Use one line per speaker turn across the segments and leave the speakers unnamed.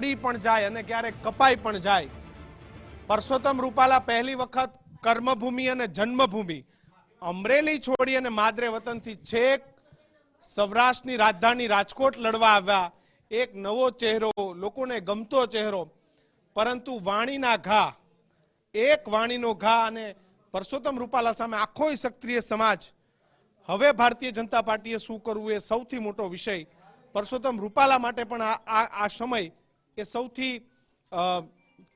પડી પણ જાય અને ક્યારેક કપાઈ પણ જાય. પરસોત્તમ રૂપાલા પહેલી વખત કર્મભૂમિ અને જન્મભૂમિ. અમરેલી છોડી અને માદરે વતનથી છેક સૌરાષ્ટ્રની રાજધાની રાજકોટ લડવા આવ્યા. એક નવો ચહેરો, લોકોને ગમતો ચહેરો. પરંતુ વાણીના ઘા, એક વાણીનો ઘા અને પરસોત્તમ રૂપાલા સામે આખો સક્રિય સમાજ. હવે ભારતીય જનતા પાર્ટીએ શું કરવું એ સૌથી મોટો વિષય. પરસોત્તમ રૂપાલા માટે પણ આ, આ- સમય એ સૌથી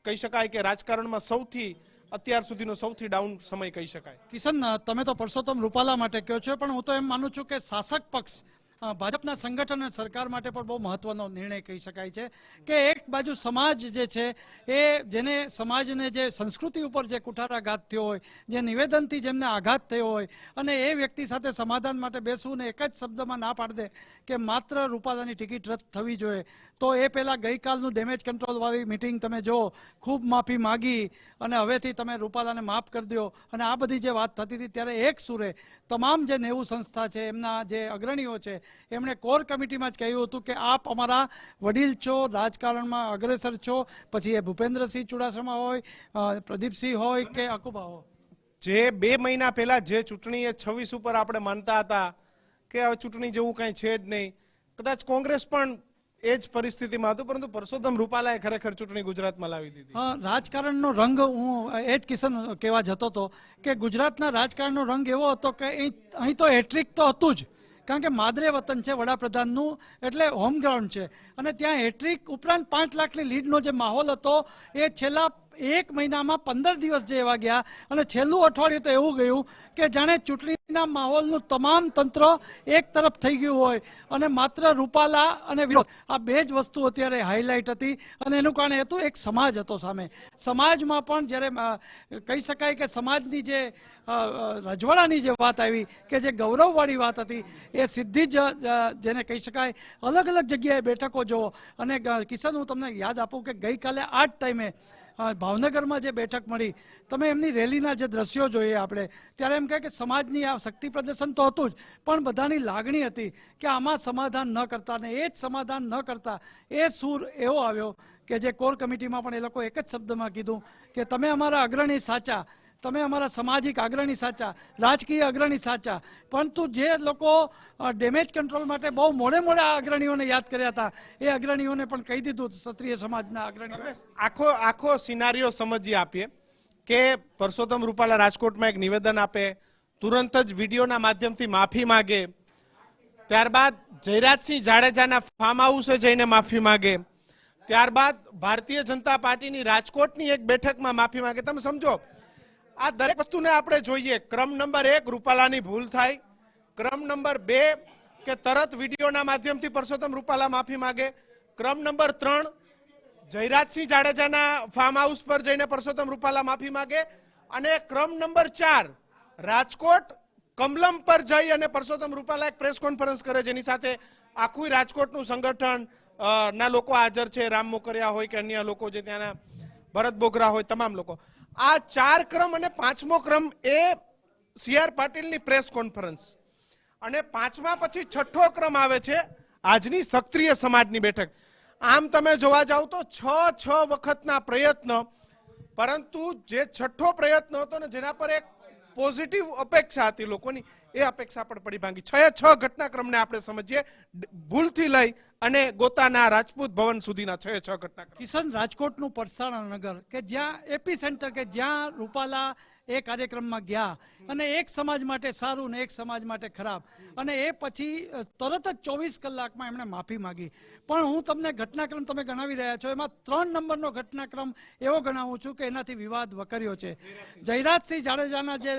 કહી શકાય કે રાજકારણમાં સૌથી અત્યાર સુધીનો સૌથી ડાઉન સમય કહી શકાય.
કિશન તમે તો પરસોત્તમ રૂપાલા માટે કહો છો, પણ હું તો એમ માનું છું કે શાસક પક્ષ ભાજપના સંગઠન અને સરકાર માટે પણ બહુ મહત્વનો નિર્ણય કહી શકાય છે કે એક બાજુ સમાજ જે છે, એ જેને સમાજને જે સંસ્કૃતિ ઉપર જે કુઠારાઘાત થયો હોય, જે નિવેદનથી જેમને આઘાત થયો હોય અને એ વ્યક્તિ સાથે સમાધાન માટે બેસવું ને એક જ શબ્દમાં ના પાડી દે કે માત્ર રૂપાલાની ટિકિટ રદ થવી જોઈએ, તો એ પહેલાં ગઈકાલનું ડેમેજ કંટ્રોલવાળી મિટિંગ તમે જો ખૂબ માફી માગી અને હવેથી તમે રૂપાલાને માફ કરી દો અને આ બધી જે વાત થતી હતી ત્યારે એક સુરે તમામ જે નેવું સંસ્થા છે, એમના જે અગ્રણીઓ છે એમણે કોર કમિટીમાં જ કહ્યું હતું કે આપ અમારા વડીલ છો રાજકારણમાં અગ્રેસર છો પછી એ ભૂપેન્દ્રસિંહ ચુડાસમા હોય પ્રદીપસિંહ હોય કે અકુબા હોય.
જે બે મહિના પહેલા જે ચૂંટણી એ છવ્વીસ ઉપર આપણે માનતા હતા કે હવે ચૂંટણી જેવું કાંઈ છે જ નહીં. કદાચ કોંગ્રેસ પણ એ જ પરિસ્થિતિમાં હતું પરંતુ પરસોત્તમ રૂપાલાએ ખરેખર ચૂંટણી ગુજરાતમાં લાવી દીધી.
રાજકારણનો રંગ હું એ જ કિશન કહેવા જતો હતો કે ગુજરાતના રાજકારણનો રંગ એવો હતો કે અહીં અહીં તો હેટ્રિક તો હતું જ. કારણ કે માદરે વતન છે, વડાપ્રધાનનું, એટલે હોમ ગ્રાઉન્ડ છે. અને ત્યાં હેટ્રિક ઉપરાંત પાંચ લાખની લીડનો જે માહોલ હતો, એ છેલ્લા એક મહિનામાં પંદર દિવસ જે એવા ગયા અને છેલ્લું અઠવાડિયું તો એવું ગયું કે જાણે ચૂંટણીના માહોલનું તમામ તંત્ર એક તરફ થઈ ગયું હોય અને માત્ર રૂપાલા અને વિરોધ. આ બે જ વસ્તુ અત્યારે હાઇલાઇટ હતી અને એનું કારણ હતું, એક સમાજ હતો સામે. સમાજમાં પણ જ્યારે કહી શકાય કે સમાજની જે રજવાડાની જે વાત આવી કે જે ગૌરવવાળી વાત હતી, એ સીધી જ જેને કહી શકાય અલગ અલગ જગ્યાએ બેઠકો જોવો. અને કિશન, હું તમને યાદ આપું કે ગઈકાલે આ જ ટાઈમે ભાવનગરમાં જે બેઠક મળી, તમે એમની રેલીના જે દ્રશ્યો જોઈએ આપણે, ત્યારે એમ કહે કે સમાજની આ શક્તિ પ્રદર્શન તો હતું જ, પણ બધાની લાગણી હતી કે આમાં સમાધાન ન કરતા ને એ જ સમાધાન ન કરતા એ સૂર એવો આવ્યો કે જે કોર કમિટીમાં પણ એ લોકો એક જ શબ્દમાં કીધું કે તમે અમારા અગ્રણી સાચા તમે અમારા સામાજિક અગ્રણી સાચા, રાજકીય અગ્રણી સાચા. પરંતુ જે લોકો ડેમેજ કંટ્રોલ માટે બહુ મોડે મોડે આ અગ્રણીઓને યાદ કર્યા હતા, એ અગ્રણીઓને પણ કહી દીધું ક્ષત્રિય સમાજના અગ્રણીઓ
આખો આખો સિનારીઓ સમજી આપીએ કે પરસોત્તમ રૂપાલા રાજકોટમાં એક નિવેદન આપે, તુરંત જ વિડીયોના માધ્યમથી માફી માગે. ત્યારબાદ જયરાજસિંહ જાડેજાના ફાર્મ હાઉસે જઈને માફી માગે. ત્યારબાદ ભારતીય જનતા પાર્ટીની રાજકોટની એક બેઠકમાં માફી માગે. તમે સમજો આ દરેક વસ્તુને આપણે જોઈએ. ક્રમ નંબર એક, રૂપાલાની ભૂલ થાય. ક્રમ નંબર બે, કે તરત વિડીયોના માધ્યમથી પરસોત્તમ રૂપાલા માફી માગે. ક્રમ નંબર ત્રણ, જયરાજસિંહ જાડેજાના ફાર્મ હાઉસ પર જઈને પરસોત્તમ રૂપાલા માફી માગે. અને ક્રમ નંબર ચાર, રાજકોટ કમલમ પર જઈ અને પરસોત્તમ રૂપાલા એક પ્રેસ કોન્ફરન્સ કરે, જેની સાથે આખું રાજકોટનું સંગઠન ના લોકો હાજર છે. રામ મોકરિયા હોય કે અન્ય લોકો જે ત્યાંના ભરત બોગરા હોય, તમામ લોકો. આ ચાર ક્રમ અને પાંચમો ક્રમ એ સી આર પાટીલની પ્રેસ કોન્ફરન્સ. અને પાંચમા પછી છઠ્ઠો ક્રમ આવે છે આજની સક્રિય સમાજની બેઠક. આમ તમે જોવા જાવ તો છ છ વખતના પ્રયત્ન, પરંતુ જે છઠ્ઠો પ્રયત્ન હતો ને જેના પર એક પોઝિટિવ અપેક્ષા હતી લોકોની. એ અપેક્ષા પણ પડી ભાંગી. છ છ ઘટનાક્રમને આપણે સમજીએ. ભૂલથી લઈ અને ગોતાના રાજપૂત ભવન સુધીના છ છ ઘટના
કિશન રાજકોટનું પરસાણા નગર, કે જ્યાં એપી સેન્ટર, કે જ્યાં રૂપાલા એ કાર્યક્રમમાં ગયા. અને એક સમાજ માટે સારું ને એક સમાજ માટે ખરાબ. અને એ પછી તરત જ ચોવીસ કલાકમાં એમણે માફી માગી. પણ હું તમને ઘટનાક્રમ તમે ગણાવી રહ્યા છો, એમાં ત્રણ નંબરનો ઘટનાક્રમ એવો ગણાવું છું કે એનાથી વિવાદ વકર્યો છે. જયરાજસિંહ જાડેજાના જે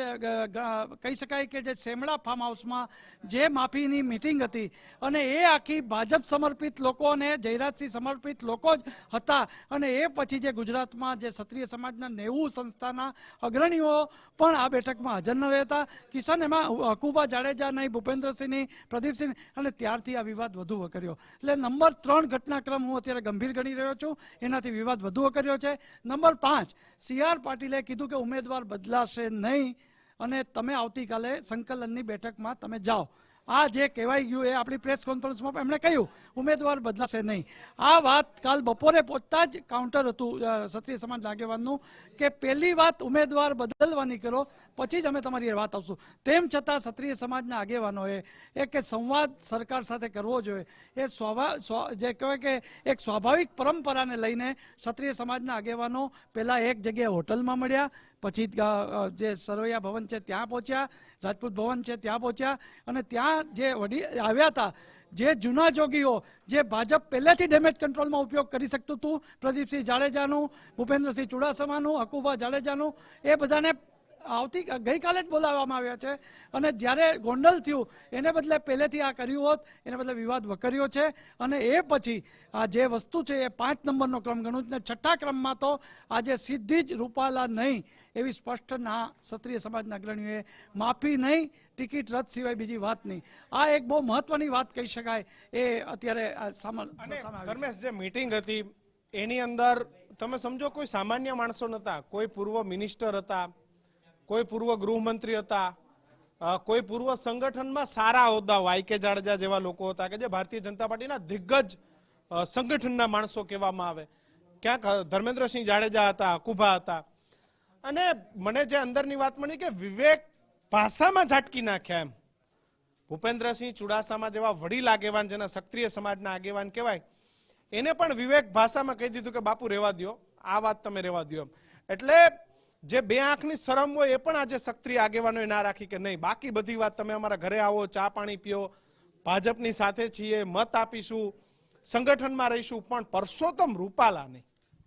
કહી શકાય કે જે સેમડા ફાર્મ હાઉસમાં જે માફીની મિટિંગ હતી અને એ આખી ભાજપ સમર્પિત લોકો અને જયરાજસિંહ સમર્પિત લોકો જ હતા. અને એ પછી જે ગુજરાતમાં જે ક્ષત્રિય સમાજના નેવું સંસ્થાના અગ્રણીઓ પણ આ બેઠકમાં હાજર ન રહેતા કિશન એમાં હકુબા જાડેજા નહીં ભૂપેન્દ્રસિંહની પ્રદીપસિંહ અને ત્યારથી આ વિવાદ વધુ વકર્યો. એટલે નંબર ત્રણ ઘટનાક્રમ હું અત્યારે ગંભીર ગણી રહ્યો છું. એનાથી વિવાદ વધુ વકર્યો છે. નંબર પાંચ, સી આર પાટીલે કીધું કે ઉમેદવાર બદલાશે નહીં. અને તમે આવતીકાલે સંકલનની બેઠકમાં તમે જાઓ. આ જે કહેવાઈ ગયું એ આપણી પ્રેસ કોન્ફરન્સમાં એમણે કહ્યું, ઉમેદવાર બદલાશે નહીં. આ વાત કાલ બપોરે પહોંચતા જ કાઉન્ટર હતું ક્ષત્રિય સમાજ આગેવાનનું, કે પહેલી વાત ઉમેદવાર બદલવાની કરો પછી જ અમે તમારી વાત આવશું તેમ છતાં ક્ષત્રિય સમાજના આગેવાનોએ એ કે સંવાદ સરકાર સાથે કરવો જોઈએ. એ સ્વાભા, સ્વા- જે કહેવાય કે એક સ્વાભાવિક પરંપરાને લઈને ક્ષત્રિય સમાજના આગેવાનો પહેલાં એક જગ્યાએ હોટલમાં મળ્યા, પછી જે સરવૈયા ભવન છે ત્યાં પહોંચ્યા, રાજપૂત ભવન છે ત્યાં પહોંચ્યા અને ત્યાં જે વડી, આવ્યા હતા, જે જૂના જોગીઓ, જે ભાજપ પહેલેથી ડેમેજ કંટ્રોલમાં ઉપયોગ કરી શકતું હતું પ્રદીપસિંહ જાડેજાનું, ભૂપેન્દ્રસિંહ ચુડાસમાનું હકુભા જાડેજાનું, એ બધાને આવતી ગઈકાલે જ બોલાવવામાં આવ્યા છે. અને જ્યારે ગોંડલ થયું એને બદલે પહેલેથી આ કર્યું હોત એને બદલે વિવાદ વકર્યો છે. અને એ પછી આ જે વસ્તુ છે એ પાંચ નંબરનો ક્રમ ગણું ને છઠ્ઠા ક્રમમાં તો આજે સીધી જ રૂપાલા નહીં એવી સ્પષ્ટ ના ક્ષત્રિય સમાજના અગ્રણીઓએ માફી નહીં ટિકિટ રદ સિવાય બીજી વાત નહીં. આ એક બહુ મહત્વની વાત કહી શકાય એ અત્યારે.
ધર્મેશ જે મીટિંગ હતી એની અંદર તમે સમજો કોઈ સામાન્ય માણસો નતા કોઈ પૂર્વ મિનિસ્ટર હતા કોઈ પૂર્વ ગૃહમંત્રી હતા કોઈ પૂર્વ સંગઠનમાં સારા હોદ્દા વાય કે જાડેજા જેવા લોકો હતા કે જે ભારતીય જનતા પાર્ટીના દિગ્ગજ સંગઠનના માણસો કહેવામાં આવે. ક્યાંક ધર્મેન્દ્રસિંહ જાડેજા હતા, કુભા હતા. અને મને જે અંદરની વાત મળી કે વિવેક ભાષામાં ઝાટકી નાખ્યા એમ. ભૂપેન્દ્રસિંહ ચુડાસામાં જેવા વડીલ આગેવાન, જેના સક્રિય સમાજના આગેવાન કહેવાય, એને પણ વિવેક ભાષામાં કહી દીધું કે, બાપુ રહેવા દ્યો. આ વાત તમે રહેવા દ્યો એમ. એટલે જે બે આંખની શરમ હોય એ પણ આજે સક્રિય આગેવાનોએ ના રાખી કે નહીં. બાકી બધી વાત તમે અમારા ઘરે આવો, ચા પાણી પીઓ, ભાજપની સાથે છીએ, મત આપીશું, સંગઠનમાં રહીશું, પણ પરસોત્તમ રૂપાલા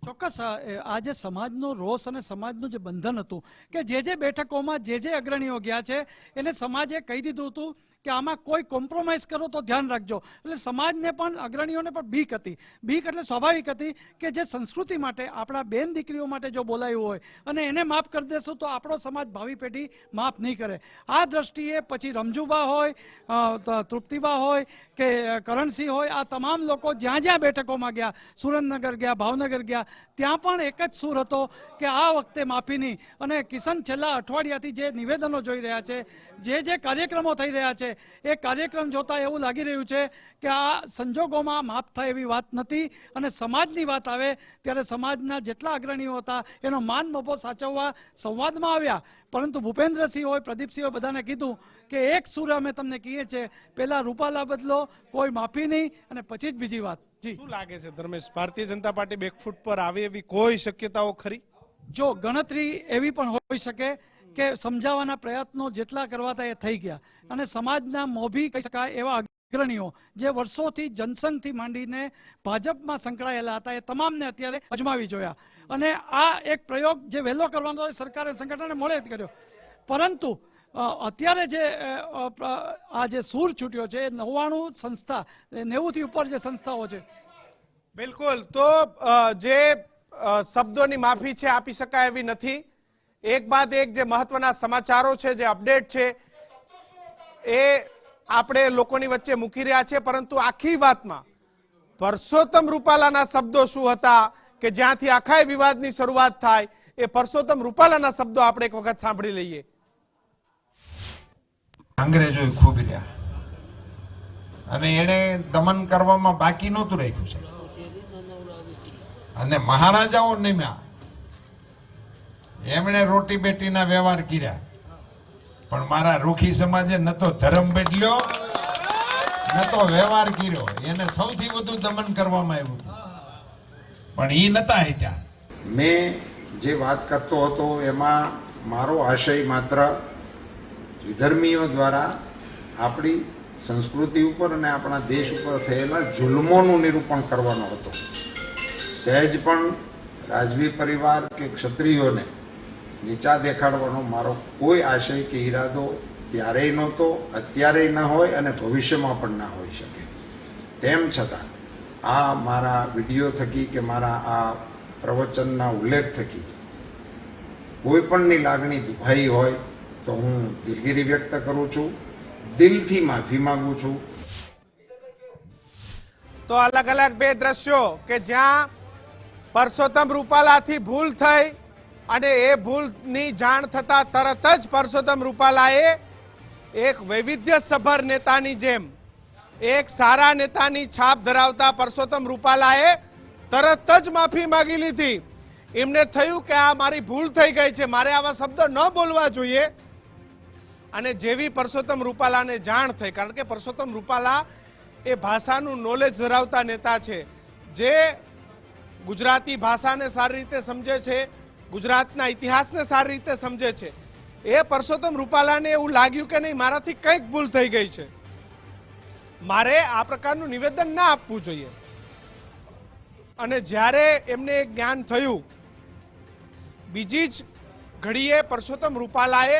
ચોક્કસ આ એ આ જે સમાજનો રોષ અને સમાજનું જે બંધન હતું કે જે જે બેઠકોમાં જે જે અગ્રણીઓ ગયા છે, એને સમાજે કહી દીધું હતું કે આમાં કોઈ કોમ્પ્રોમાઇઝ કરો તો ધ્યાન રાખજો. એટલે સમાજને પણ, અગ્રણીઓને પણ બીક હતી. બીક એટલે સ્વાભાવિક હતી કે જે સંસ્કૃતિ માટે, આપણા બેન દીકરીઓ માટે જો બોલાયું હોય અને એને માફ કરી દેશું તો આપણો સમાજ ભાવિ પેઢી માફ નહીં કરે. આ દ્રષ્ટિએ પછી રમજુબા હોય તૃપ્તિબા હોય કે કરણસિંહ હોય, આ તમામ લોકો જ્યાં જ્યાં બેઠકોમાં ગયા, સુરેન્દ્રનગર ગયા, ભાવનગર ગયા, ત્યાં પણ એક જ સૂર હતો કે આ વખતે માફીની. અને કિશન છેલ્લા અઠવાડિયાથી જે નિવેદનો જોઈ રહ્યા છે, જે જે કાર્યક્રમો થઈ રહ્યા છે એ કાર્યક્રમ જોતા એવું લાગી રહ્યું છે કે આ સંજોગોમાં માફ થાય એવી વાત નથી અને સમાજની વાત આવે ત્યારે સમાજના જેટલા અગ્રણીઓ હતા એનો માન મોભો સાચવવા સંવાદમાં આવ્યા. પરંતુ ભૂપેન્દ્રસિંહ હોય પ્રદીપસિંહ હોય બધાને કીધું કે એક સૂર અમે તમને કહીએ છીએ પહેલા રૂપાલા બદલો કોઈ માફી નહીં અને પછી જ બીજી વાત. જી.
શું લાગે છે ધર્મેશ ભારતીય જનતા પાર્ટી બેકફૂટ પર આવે એવી કોઈ શક્યતાઓ ખરી?
જો ગણતરી એવી પણ હોઈ શકે કે સમજાવવાના પ્રયત્નો જેટલા કરવાતા એ થઈ ગયા. અને સમાજના મોભી કહી શકાય એવા અગ્રણીઓ જે વર્ષોથી જનસંઘથી માંડીને ભાજપમાં સંકળાયેલા હતા એ તમામને અત્યારે અજમાવી જોયા. અને આ એક પ્રયોગ જે વહેલો કરવાનો હતો સરકારે સંગઠને મળે જ કર્યો. પરંતુ અત્યારે જે આ જે સૂર છૂટ્યો છે એ નવ્વાણું સંસ્થા નેવુંથી ઉપર જે સંસ્થાઓ છે.
બિલકુલ. તો જે શબ્દોની માફી છે આપી શકાય એવી નથી. એક બાદ એક જે મહત્વના સમાચારો છે, જે અપડેટ છે, એ આપણે લોકોની વચ્ચે મૂકી રહ્યા છે. પરંતુ આખી વાતમાં પરસોત્તમ રૂપાલાના શબ્દો શું હતા કે જ્યાંથી આખા વિવાદની શરૂઆત થાય, એ પરસોત્તમ રૂપાલાના શબ્દો આપણે એક વખત સાંભળી લઈએ.
અંગ્રેજો ખૂબ રહ્યા. અને એને દમન કરવામાં બાકી નહોતું રાખ્યું છે અને મહારાજાઓ નિમ્યા. એમણે રોટી બેટીના વ્યવહાર કર્યા. પણ મારા રૂખી સમાજે ન તો ધર્મ બદલ્યો, ન તો વ્યવહાર કર્યો. એને સૌથી વધુ દમન કરવામાં આવ્યું પણ એ નતા હટ્યા.
મેં જે વાત કરતો હતો, એમાં મારો આશય માત્ર વિધર્મીઓ દ્વારા આપણી સંસ્કૃતિ ઉપર અને આપણા દેશ ઉપર થયેલા જુલ્મોનું નિરૂપણ કરવાનો હતો. સહેજ પણ રાજવી પરિવાર કે ક્ષત્રિયોને નીચા દેખાડવાનો મારો કોઈ આશય કે ઈરાદો ત્યારેય નહોતો, અત્યારેય ના હોય અને ભવિષ્યમાં પણ ના હોઈ શકે. તેમ છતાં, આ મારા વીડિયો થકી કે મારા આ પ્રવચનના ઉલ્લેખ થકી કોઈ પણની લાગણી દુભાઈ હોય તો હું દિલગીરી વ્યક્ત કરું છું, દિલથી માફી માંગુ છું.
તો અલગ અલગ બે દ્રશ્યો કે જ્યાં પરસોત્તમ રૂપાલાથી ભૂલ થઈ અને એ ભૂલની જાણ થતા તરત જ પરસોત્તમ રૂપાલાએ એક વૈવિધ્યસભર નેતાની જેમ, એક સારા નેતાની છાપ ધરાવતા પરસોત્તમ રૂપાલાએ તરત જ માફી માંગી લીધી. એમને થયું કે આ મારી ભૂલ થઈ ગઈ છે, મારે આવા શબ્દો ન બોલવા જોઈએ. અને જેવી પરસોત્તમ રૂપાલાને જાણ થઈ, કારણ કે પરસોત્તમ રૂપાલા એ ભાષાનું નોલેજ ધરાવતા નેતા છે. જે ગુજરાતી ભાષાને સારી રીતે સમજે છે ગુજરાતના ઇતિહાસને સારી રીતે સમજે છે. એ પરસોત્તમ રૂપાલાને એવું લાગ્યું કે નહીં, મારાથી કંઈક ભૂલ થઈ ગઈ છે. મારે આ પ્રકારનું નિવેદન ના આપવું જોઈએ. અને જ્યારે એમને જ્ઞાન થયું, બીજી જ ઘડીએ પરસોત્તમ રૂપાલાએ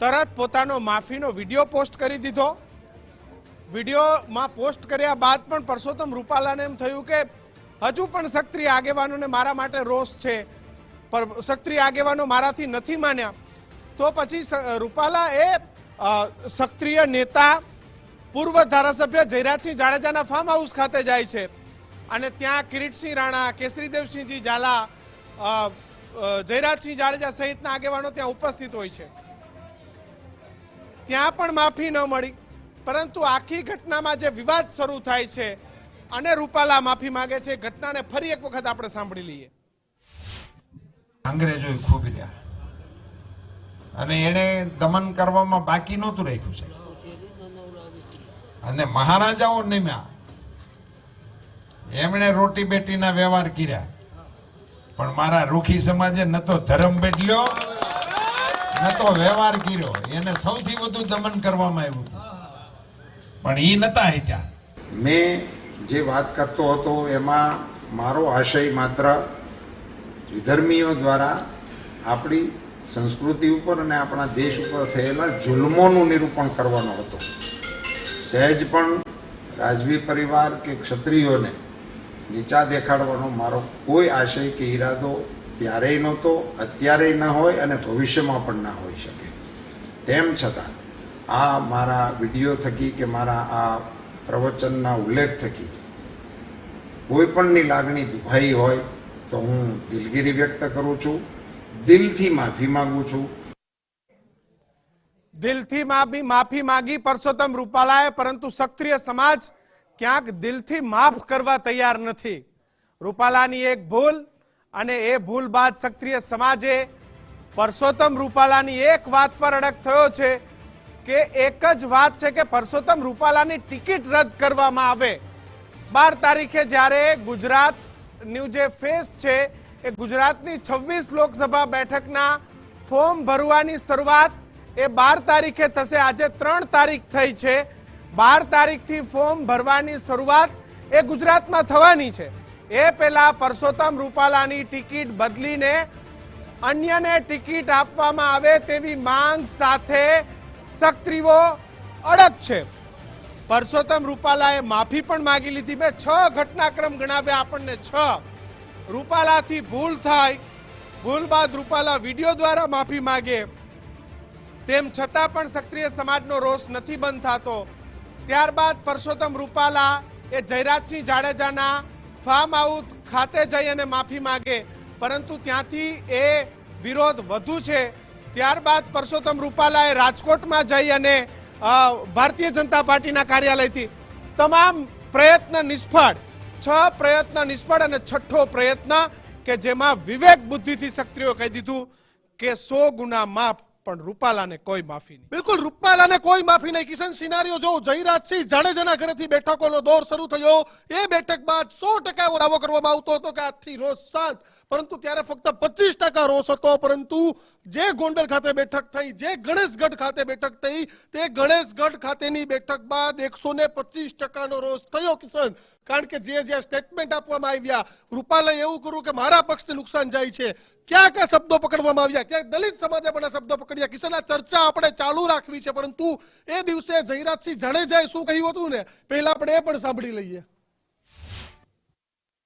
તરત પોતાનો માફીનો વીડિયો પોસ્ટ કરી દીધો. વિડીયોમાં પોસ્ટ કર્યા બાદ પણ પરસોત્તમ રૂપાલાને એમ થયું કે, હજુ પણ સક્રિય આગેવાનોને મારા માટે રોષ છે. પર સક્રિય આગેવાનો મારાથી નથી માન્યા. તો પછી રૂપાલા એ સક્રિય નેતા પૂર્વ ધારાસભ્ય જયરાજસિંહ જાડેજાના ફાર્મ હાઉસ ખાતે જાય છે. અને ત્યાં કિરીટસિંહ રાણા, કેસરીદેવસિંહજી ઝાલા જયરાજસિંહ જાડેજા સહિતના આગેવાનો ત્યાં ઉપસ્થિત હોય છે. ત્યાં પણ માફી ન મળી. પરંતુ આખી ઘટનામાં જે વિવાદ શરૂ થાય છે અને રૂપાલા માફી માગે છે ઘટનાને ફરી એક વખત આપણે સાંભળી લઈએ.
અંગ્રેજો ખૂબ રહ્યા. અને એને દમન કરવામાં બાકી નહોતું રાખ્યું છે અને મહારાજાઓ નિમ્યા. એમણે રોટી બેટીના વ્યવહાર કર્યા. પણ મારા રૂખી સમાજે ન તો ધર્મ બેટલ્યો ન તો વ્યવહાર કર્યો. એને સૌથી વધુ દમન કરવામાં આવ્યું પણ એ નતા હટ્યા
મેં જે વાત કરતો હતો, એમાં મારો આશય માત્ર વિધર્મીઓ દ્વારા આપણી સંસ્કૃતિ ઉપર અને આપણા દેશ ઉપર થયેલા જુલ્મોનું નિરૂપણ કરવાનો હતો. સહેજ પણ રાજવી પરિવાર કે ક્ષત્રિયોને નીચા દેખાડવાનો મારો કોઈ આશય કે ઈરાદો ત્યારેય નહોતો, અત્યારેય ન હોય અને ભવિષ્યમાં પણ ના હોઈ શકે. તેમ છતાં આ મારા વીડિયો થકી કે મારા આ પ્રવચનના ઉલ્લેખ થકી કોઈ પણની લાગણી દુભાઈ હોય તો હું દિલગીરી વ્યક્ત કરું છું. દિલથી માફી માંગુ છું.
દિલથી માફી માંગી પરસોત્તમ રૂપાલાએ, પરંતુ સક્રિય સમાજ ક્યાંક દિલથી માફ કરવા તૈયાર નથી. રૂપાલાની એક ભૂલ અને એ ભૂલ બાદ સક્રિય સમાજે પરસોત્તમ રૂપાલાની એક વાત પર અડગ થયો છે કે એક જ વાત છે કે પરસોત્તમ રૂપાલાની ટિકિટ રદ કરવામાં આવે. બાર તારીખે જ્યારે ગુજરાતનું જે ફેસ છે એ ગુજરાતની છવ્વીસ લોકસભા બેઠકના ફોર્મ ભરવાની શરૂઆત એ બાર તારીખે થશે. આજે ત્રણ તારીખ થઈ છે. બાર તારીખથી ફોર્મ ભરવાની શરૂઆત એ ગુજરાતમાં થવાની છે. એ પહેલા પરસોત્તમ રૂપાલાની ટિકિટ બદલીને અન્યને ટિકિટ આપવામાં આવે તેવી માંગ સાથે સક્રિયો અડગ છે. પરસોત્તમ રૂપાલાએ માફી પણ માંગી લીધી. મેં છ ઘટનાક્રમ ગણાવ્યા આપણને છ. રૂપાલાથી ભૂલ થાય. ભૂલ બાદ રૂપાલા વીડિયો દ્વારા માફી માંગે. તેમ છતાં પણ સક્રિય સમાજનો રોષ નથી બંધ થતો. ત્યારબાદ પરસોત્તમ રૂપાલા એ જયરાજસિંહ જાડેજાના ફાર્મ હાઉસ ખાતે જઈ અને માફી માંગે. પરંતુ ત્યાંથી એ વિરોધ વધુ છે. ત્યારબાદ પરસોત્તમ રૂપાલાએ રાજકોટમાં જઈ અને ભારતીય જનતા પાર્ટીના કાર્યાલયથી તમામ પ્રયત્ન નિષ્ફળ, છ પ્રયત્ન નિષ્ફળ અને છઠ્ઠો પ્રયત્ન કે જેમાં વિવેક બુદ્ધિથી સક્રિયો કહી દીધું કે સો ગુના માફ, પણ રૂપાલાને કોઈ માફી નહીં.
બિલકુલ, રૂપાલાને કોઈ માફી નહીં. કિશન, સિનારીઓ જો જયરાજસિંહ જાડેજાના ઘરેથી બેઠકોનો દોર શરૂ થયો. એ બેઠક બાદ સો ટકા દાવો કરવામાં આવતો હતો કે આજથી રોજ શાંત પરંતુ ત્યારે ફક્ત પચીસ ટકા રોષ હતો, પરંતુ જે ગોંડલ ખાતે બેઠક થઈ, જે ગણેશગઢ ખાતે બેઠક થઈ, તે ગણેશગઢ ખાતેની બેઠક બાદ એકસો ને પચીસ ટકાનો રોષ થયો, કિશન. કારણ કે જે જે સ્ટેટમેન્ટ આપવામાં આવ્યા રૂપાલાએ એવું કર્યું કે મારા પક્ષને નુકસાન જાય છે. ક્યાં ક્યાં શબ્દો પકડવામાં આવ્યા? ક્યાંક દલિત સમાજે પણ શબ્દો પકડ્યા. કિશન, આ ચર્ચા આપણે ચાલુ રાખવી છે, પરંતુ એ દિવસે જયરાજસિંહ જાડેજાએ શું કહ્યું હતું ને? પહેલા આપણે એ પણ સાંભળી લઈએ.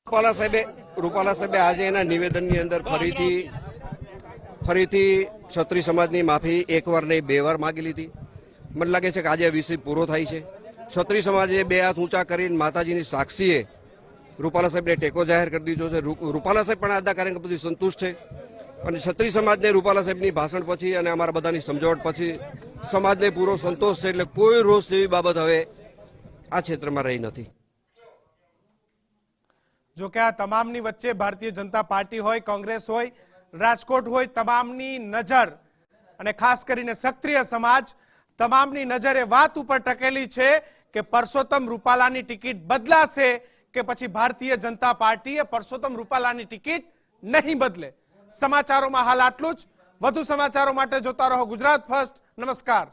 રૂપાલા સાહેબે રૂપાલા સાહેબે આજે એના નિવેદનની અંદર ફરીથી ફરીથી ક્ષત્રિય સમાજની માફી એક વાર નહીં, બે વાર માગી લીધી. મને લાગે છે કે આજે વિષય પૂરો થાય છે. ક્ષત્રિય સમાજે બે હાથ ઊંચા કરીને માતાજીની સાક્ષીએ રૂપાલા સાહેબને ટેકો જાહેર કરી દીધો છે. રૂપાલા સાહેબ પણ આજના કાર્યક્રમ બધી સંતુષ્ટ છે. અને ક્ષત્રિય સમાજને રૂપાલા સાહેબની ભાષણ પછી અને અમારા બધાની સમજાવટ પછી સમાજને પૂરો સંતોષ છે એટલે કોઈ રોષ જેવી બાબત હવે આ ક્ષેત્રમાં રહી નથી.
જો કે આ તમામની વચ્ચે ભારતીય જનતા પાર્ટી હોય, કોંગ્રેસ હોય, રાજકોટ હોય, તમામની નજર અને ખાસ કરીને સક્રિય સમાજ, તમામની નજર વાત ઉપર ટકેલી છે કે પરસોત્તમ રૂપાલાની ટિકિટ બદલાશે કે પછી ભારતીય જનતા પાર્ટીએ પરસોત્તમ રૂપાલાની ટિકિટ નહીં બદલે. સમાચારોમાં હાલ આટલું જ. વધુ સમાચારો માટે જોતા રહો ગુજરાત ફર્સ્ટ. નમસ્કાર.